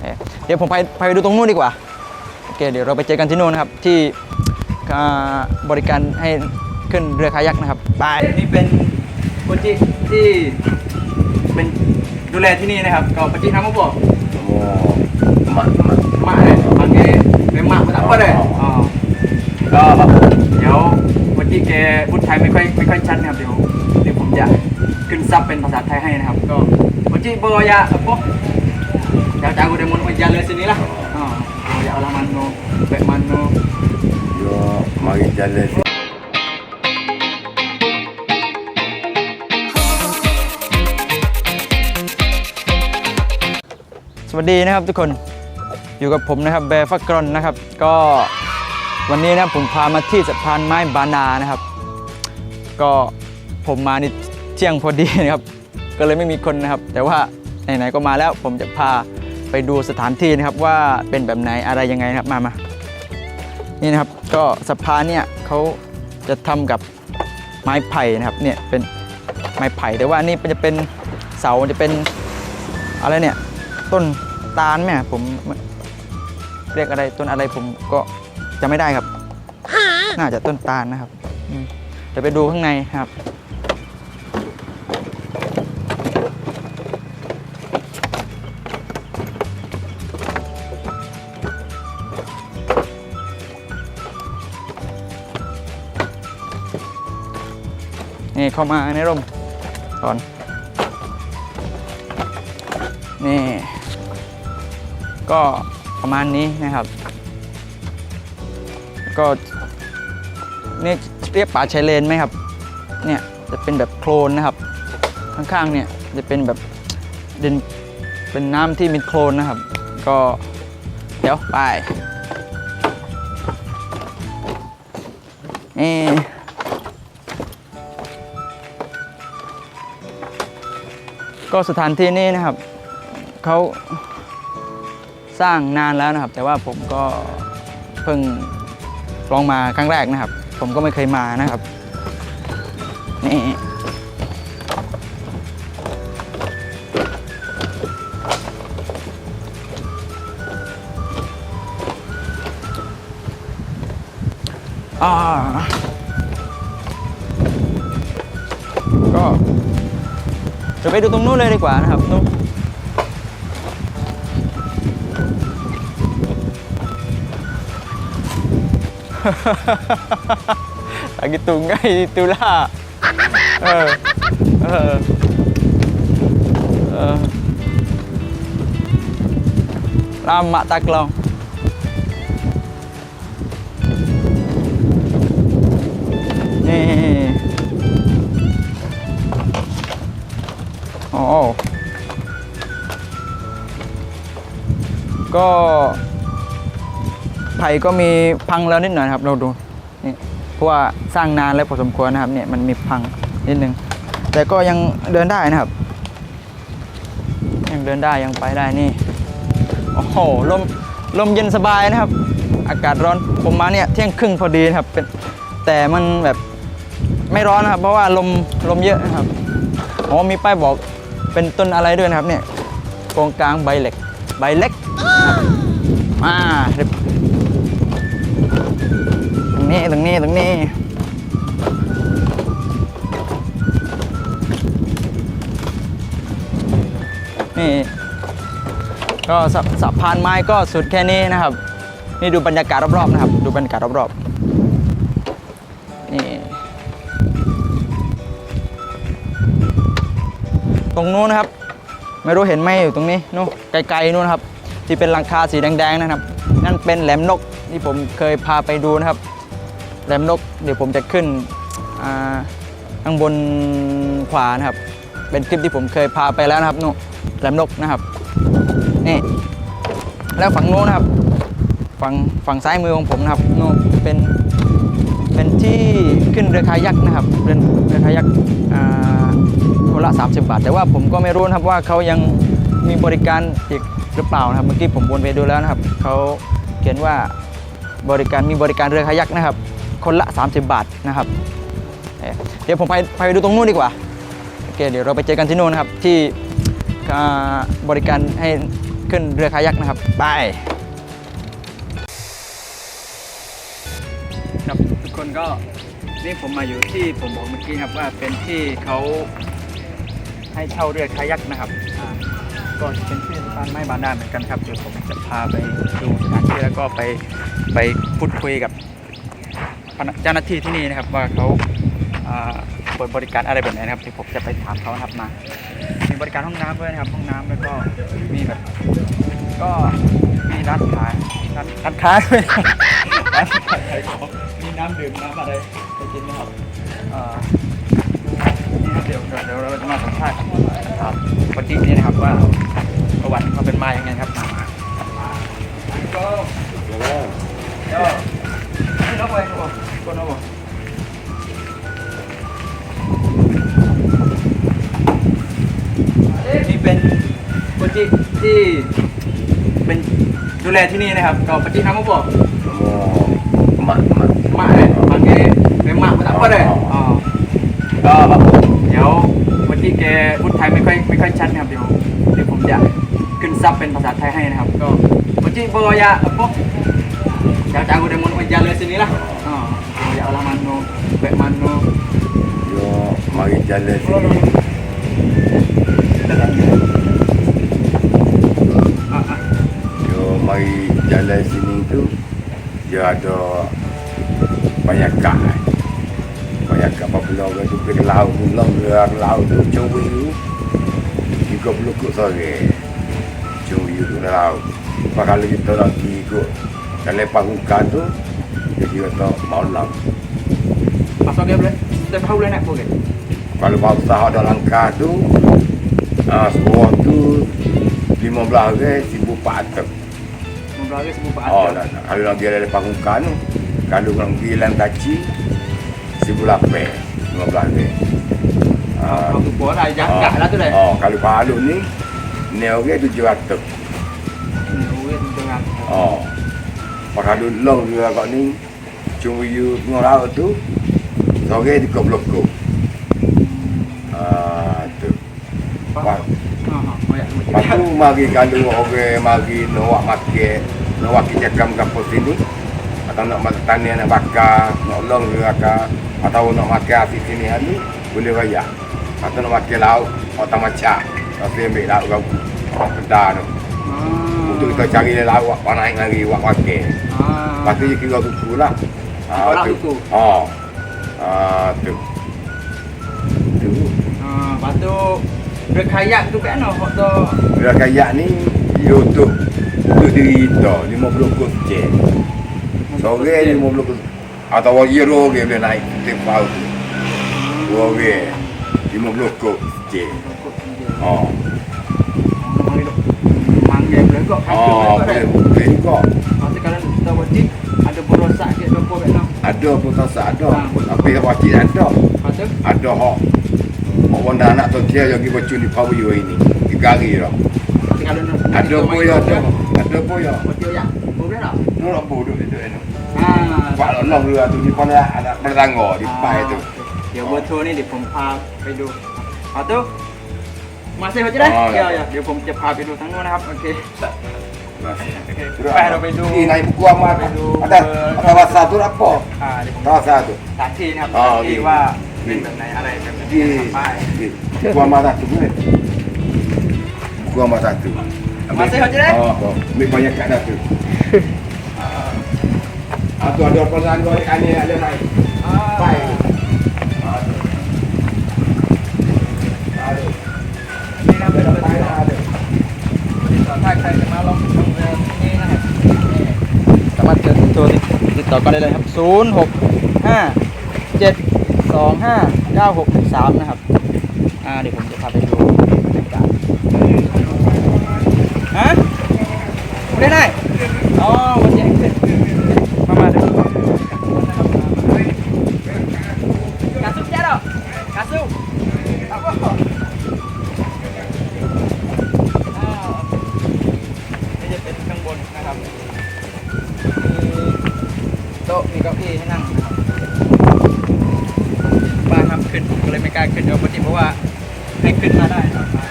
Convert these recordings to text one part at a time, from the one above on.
เอ่อเดี๋ยวผมไปไปดูตรงนู้นดีกว่าโอเคเดี๋ยวเราไปเจอกันที่นู่นนะครับที่อ่าบริการให้ขึ้นเรือคายักนะครับบายนี่เป็นคนที่ที่เป็นดูแลที่นี่นะครับก็ปจิทำมาบอก Mau mak mak. มาเลยมาเกเป็นหมากมาตั้งก็เลยอ๋อก็เดี๋ยววันที่แกพูดไทยไม่ค่อยไม่ค่อยชัดนะครับเดี๋ยวเดี๋ยวผมจะขึ้นซับเป็นภาษาไทยให้นะครับ ก็วันที่เบอร์ยา apa yang jago demo jalan sini lah oh ya Allah mano baik mano Yo mari jalan sini. สวัสดีนะครับทุกคนอยู่กับผมนะครับแบร์ฟักกรอนนะครับ ก็วันนี้นะครับผมพามาที่สะพานไม้บานานะครับ ก็ผมมานี่เที่ยงพอดีนะครับ ก็เลยไม่มีคนนะครับ แต่ว่าไหนๆก็มาแล้วผมจะพา ไปดูสถานที่นะครับว่าเป็นแบบไหนอะไรยังไงนะครับมามานี่นะครับก็สะพานเนี่ยเขาจะทำกับไม้ไผ่นะครับเนี่ยเป็นไม้ไผ่แต่ว่านี่จะเป็นเสาจะเป็นอะไรเนี่ยต้นตาลไหมผมเรียกอะไรต้นอะไรผมก็จะไม่ได้ครับ น่าจะต้นตาลนะครับเดี๋ยวไปดูข้างในครับ นี่เข้ามาในร่มก่อน นี่ ก็ประมาณนี้นะครับ ก็นี่เรียกป่าชายเลนไหมครับ เนี่ยจะเป็นแบบโคลนนะครับ ข้างๆเนี่ยจะเป็นแบบดินเป็นน้ำที่มีโคลนนะครับ ก็เดี๋ยวไปนี่ ก็สถานที่นี้นะครับเขาสร้างนานแล้วนะครับ แต่ว่าผมก็เพิ่งลองมาครั้งแรกนะครับ ผมก็ไม่เคยมานะครับนี่อ่า จะไปดูตรงนู้นเลยดีกว่านะครับนู้น lagi tunggai itulah uh, uh, uh. lama tak long นี่ โอ้ก็ไผ่ก็มีพังแล้วนิดหน่อยครับ เราดูนี่เพราะว่าสร้างนานแล้วพอสมควรนะครับเนี่ยมันมีพังนิดนึง แต่ก็ยังเดินได้นะครับ ยังเดินได้ยังไปได้นี่โอ้โหลมลมเย็นสบายนะครับ อากาศร้อนผมมาเนี่ยเที่ยงครึ่งพอดีนะครับเป็นแต่มันแบบไม่ร้อนนะครับ เพราะว่าลมลมเยอะนะครับอ๋อมีป้ายบอก เป็นต้นอะไรด้วยนะครับเนี่ยโกงกลางใบเหล็ก ใบเล็กนะครับอ่าเรียบตรงนี้ตรงนี้ตรงนี้นี่ก็สะสะพานไม้ก็สุดแค่นี้นะครับ นี่ดูบรรยากาศรอบๆนะครับ ดูบรรยากาศรอบๆ ตรงนู้นนะครับ ไม่รู้เห็นไหมอยู่ตรงนี้นู้นไกลๆนู้นครับ ที่เป็นหลังคาสีแดงๆนะครับ นั่นเป็นแหลมนกที่ผมเคยพาไปดูนะครับ แหลมนกเดี๋ยวผมจะขึ้นอ่าข้างบนขวานะครับ เป็นคลิปที่ผมเคยพาไปแล้วนะครับนู่นแหลมนกนะครับนี่แล้วฝั่งโน้นนะครับ ฝั่งฝั่งซ้ายมือของผมนะครับนู่นเป็น เป็นที่ขึ้นเรือคายักนะครับเรือเรือคายักคนละ 30 บาท แต่ว่าผมก็ไม่รู้นะครับว่าเขายังมีบริการอีกหรือเปล่านะครับ เมื่อกี้ผมวนไปดูแล้วนะครับเขาเขียนว่าบริการมีบริการเรือคายักนะครับ คนละ 30 บาทนะครับ เดี๋ยวผมไปไปดูตรงนู้นดีกว่าโอเคเดี๋ยวเราไปเจอกันที่นู่นนะครับที่บริการให้ขึ้นเรือคายักนะครับ ไป ครับทุกคนก็นี่ผมมาอยู่ที่ผมบอกเมื่อกี้ครับว่าเป็นที่เขาให้เช่าเรือคายักนะครับอ่าก็เป็นที่สะพานไม้บานด้าเหมือนกันครับเดี๋ยวผมจะพาไปดูสถานที่แล้วก็ไปไปพูดคุยกับพนักเจ้าหน้าที่ที่นี่นะครับ ว่าเขาอ่าเปิดบริการอะไรแบบไหนนะครับที่ผมจะไปถามเขานะครับมา มีบริการห้องน้ำด้วยนะครับห้องน้ำแล้วก็มีแบบ ก็มีร้านขายร้านร้านค้าด้วยร้านขาย ดื่มน้ำอะไรไปกินนะครับเอ่อนี่ครับเดี๋ยวเดี๋ยวเราจะมาสัมภาษณ์ครับคนที่นี่นะครับว่าประวัติเขาเป็นมาอย่างไงครับมาก็เดี๋ยวนี่น้องไปครับคนน้องบอกนี่เป็นคนที่ที่เป็นดูแลที่นี่นะครับก็ปฏิทำมาบอก Oh, mak mak. mak eh panggil memang tak apa deh อ๋อก็เดี๋ยววันที่แกพูดไทยไม่ค่อยไม่ค่อยชัดนะครับเดี๋ยวเดี๋ยวผมจะขึ้นซับเป็นภาษาไทยให้นะครับ ก็วันที่บอก ya apa yang jago demon jalan sini lah oh ya Allah mano baik mano Yo mari jalan sini. ah longer loud of Joe Will. You go look at the Joe you don't know. Bakal kita lagi ikut Dan lepas buka tu dia Jadi kata malam Pasal dia boleh Lepas boleh nak pergi Kalau bau tak ada langkah tu uh, Semua tu 15 hari 1400 15 hari 1400 Oh dah, dah. Kalau lagi ada lepas buka tu Kalau orang pergi lantaci 1800 15 hari Uh, uh, lah tu dah. Oh, kalau palu ni, ni orang tujuh ratus. Oh. Pakalu long juga kau ni, cuma you mengorau tu, sore di kau blok kau. Ah, tu. Pak. Pak tu mari kalau orang mari nak makan, nak kita kam kampus sini, atau nak makan tanah nak bakar, nak long juga kau, atau nak makan asis sini hari, boleh bayar. Atau nak makan laut, otak macam Tapi ambil laut kau Orang kedah tu. Hmm. Untuk kita cari dia lauk, orang naik lagi, orang makan hmm. Ah. Lepas tu dia kira kuku lah. Kira ah, kuku? Haa oh. Haa tu. Tu. Haa lepas tu Berkayak tu kan no? Waktu Berkayak ni Dia untuk Untuk diri kita, 50 kot je Sore 50 kot Atau dia dua orang boleh naik Tempah tu. Dua orang lima ah. puluh kok. Je. Oh. Ah, ada pun tak sah ada tapi yang wajib ada. Ada? Hak Mau dah anak tu dia yang pergi bercuni pawi yo ini digari lah ada pun ada pun ya ada pun ya. Boleh tak? Nak bodoh itu enak ha kalau nak dulu tu di pala ada bertanggo di pai tu. เดี๋ยวเบอร์โทรนี่เดี๋ยวผมพาไปดูเอาตู้มาเซ็นเขาจะได้อ๋อเดี๋ยวเดี๋ยวผมจะพาไปดูทั้งนู้นนะครับโอเคโอเค Sudah. ไปเราไปดู Ini naik buku amat. Aduh. Ada ada rasa tu apa? อ่าเดี๋ยวผม Rasa tu. สถานที่นะครับสอ๋อถานที่ดี ว่าดีเป็นแบบไหนอะไรแบบไหน Di ป้าย di buku amat satu ni. Buku amat satu. Masih aja dah? Oh, oh. Ambil banyak kat dah tu. Ah, tu ada pesan kau ni ada naik. อ่า Pai tu. Ah, tu. Aduh. นี่นะครับเดี๋ยวเราไป Pai ดู dah ada. ถ้าใครจะมาลองทำเรือที่นี่นะครับสามารถเจอโทรติดต่อกันได้เลยครับ 0 6 5 7 2 5 9 6 3 นะครับ อ่าเดี๋ยวผมจะพาไปดูบรรยากาศฮะไม่ได้ อ๋อวันนี้ เก้าอี้ให้นั่งนะครับบ้าทำขึ้นผมก็เลยไม่กล้าขึ้นเดี๋ยวปกติเพราะว่าให้ขึ้นมาได้นะครับมา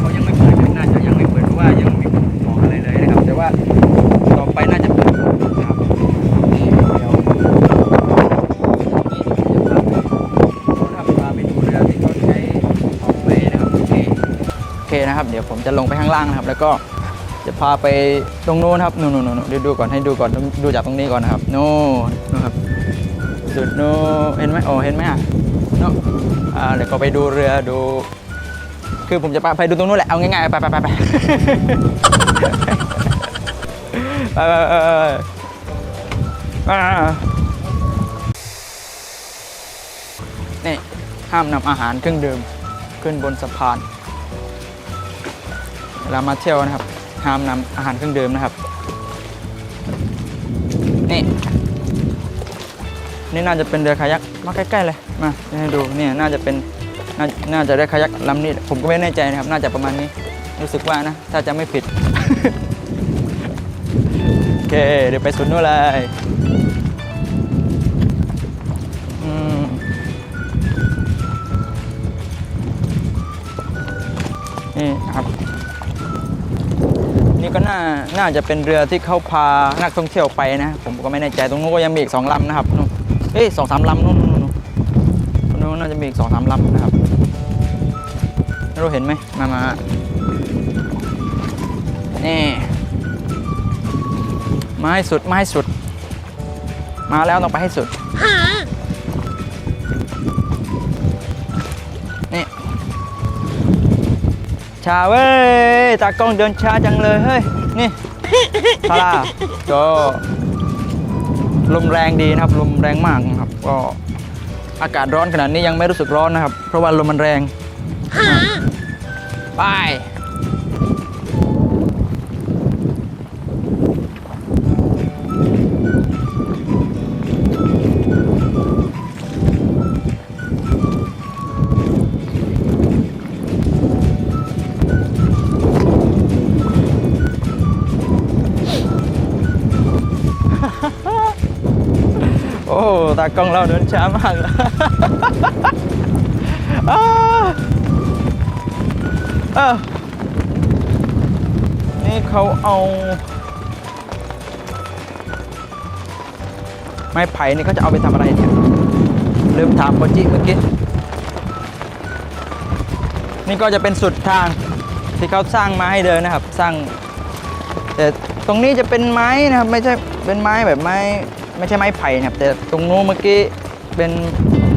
เขายังไม่เปิดน่าจะยังไม่เปิดเพราะว่ายังไม่บอกอะไรเลยนะครับ แต่ว่าต่อไปน่าจะเปิดนะครับเดี๋ยวนี่จะพาไปพาไปดูเรือที่เขาใช้ออกไปนะครับโอเคโอเคนะครับ เดี๋ยวผมจะลงไปข้างล่างนะครับ แล้วก็ จะพาไปตรงโน้นครับนู่นนู่นดูดูก่อนให้ดูก่อนดูจากตรงนี้ก่อนนะครับโนู่นนะครับสุดโนู้นเห็นไหมโอ้เห็นไหมอะน้อ่าเดี๋ยวก็ไปดูเรือดู คือผมจะไปดูตรงนู้นแหละเอาง่ายๆไปไปไปไปไปไปนี่ห้ามนำอาหารเครื่องดื่มขึ้นบนสะพานเรามาเที่ยวนะครับ ห้ามนำอาหารเครื่องดื่มนะครับ นี่ นี่น่าจะเป็นเรือคายักมาใกล้ๆเลยมาให้ดูเนี่ยน่าจะเป็นนน่าจะได้คายักลำนี้ผมก็ไม่แน่ใจนะครับ น่าจะประมาณนี้รู้สึกว่านะ ถ้าจะไม่ผิด โอเค เดี๋ยวไปสุดนู้นเลยนี่ครับ ก็น่าน่าจะเป็นเรือที่เขาพานักท่องเที่ยวไปนะ ผมก็ไม่แน่ใจตรงนู้นก็ยังมีอีกสองลำนะครับนู่นเอ้ยสองสามลำนู่นนู่นนู่นนู้นน่าจะมีอีกสองสามลำนะครับไม่รู้เห็นไหมมามานี่มาให้สุดมาให้สุด มาแล้วต้องไปให้สุด ช้าเว้ย ตากล้องเดินช้าจังเลยเฮ้ย นี่พาราก็ลมแรงดีนะครับ ลมแรงมากนะครับ ก็อากาศร้อนขนาดนี้ยังไม่รู้สึกร้อนนะครับ เพราะว่าลมมันแรง ไป ตากล้องเราเดินช้ามากเลยอ้าเอ้านี่เขาเอา ไม้ไผ่นี่เขาจะเอาไปทำอะไรเนี่ยลืมถามโคจิเมื่อกี้ นี่ก็จะเป็นสุดทางที่เขาสร้างมาให้เดินนะครับ สร้าง แต่ตรงนี้จะเป็นไม้นะครับ ไม่ใช่เป็นไม้แบบไม้ ไม่ใช่ไม้ไผ่นะครับ แต่ตรงนู้นเมื่อกี้เป็น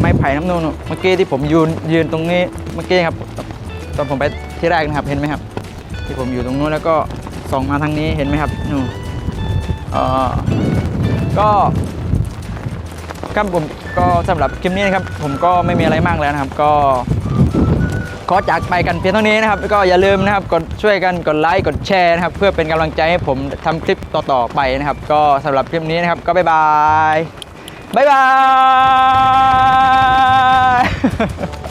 ไม้ไผ่น้ำนูนเมื่อกี้ที่ผมยืนยืนตรงนี้เมื่อกี้ครับ ตอนผมไปที่แรกนะครับเห็นไหมครับ ที่ผมอยู่ตรงนู้นแล้วก็ส่องมาทางนี้เห็นไหมครับนู่นเอ่อก็ครับผมก็สำหรับคลิปนี้นะครับ ผมก็ไม่มีอะไรมากแล้วนะครับ ก็ ขอจากไปกันเพียงเท่านี้นะครับแล้วก็อย่าลืมนะครับกดช่วยกันกดไลค์กดแชร์นะครับเพื่อเป็นกำลังใจให้ผมทำคลิปต่อๆไปนะครับ ก็สำหรับคลิปนี้นะครับก็บ๊ายบายบ๊ายบาย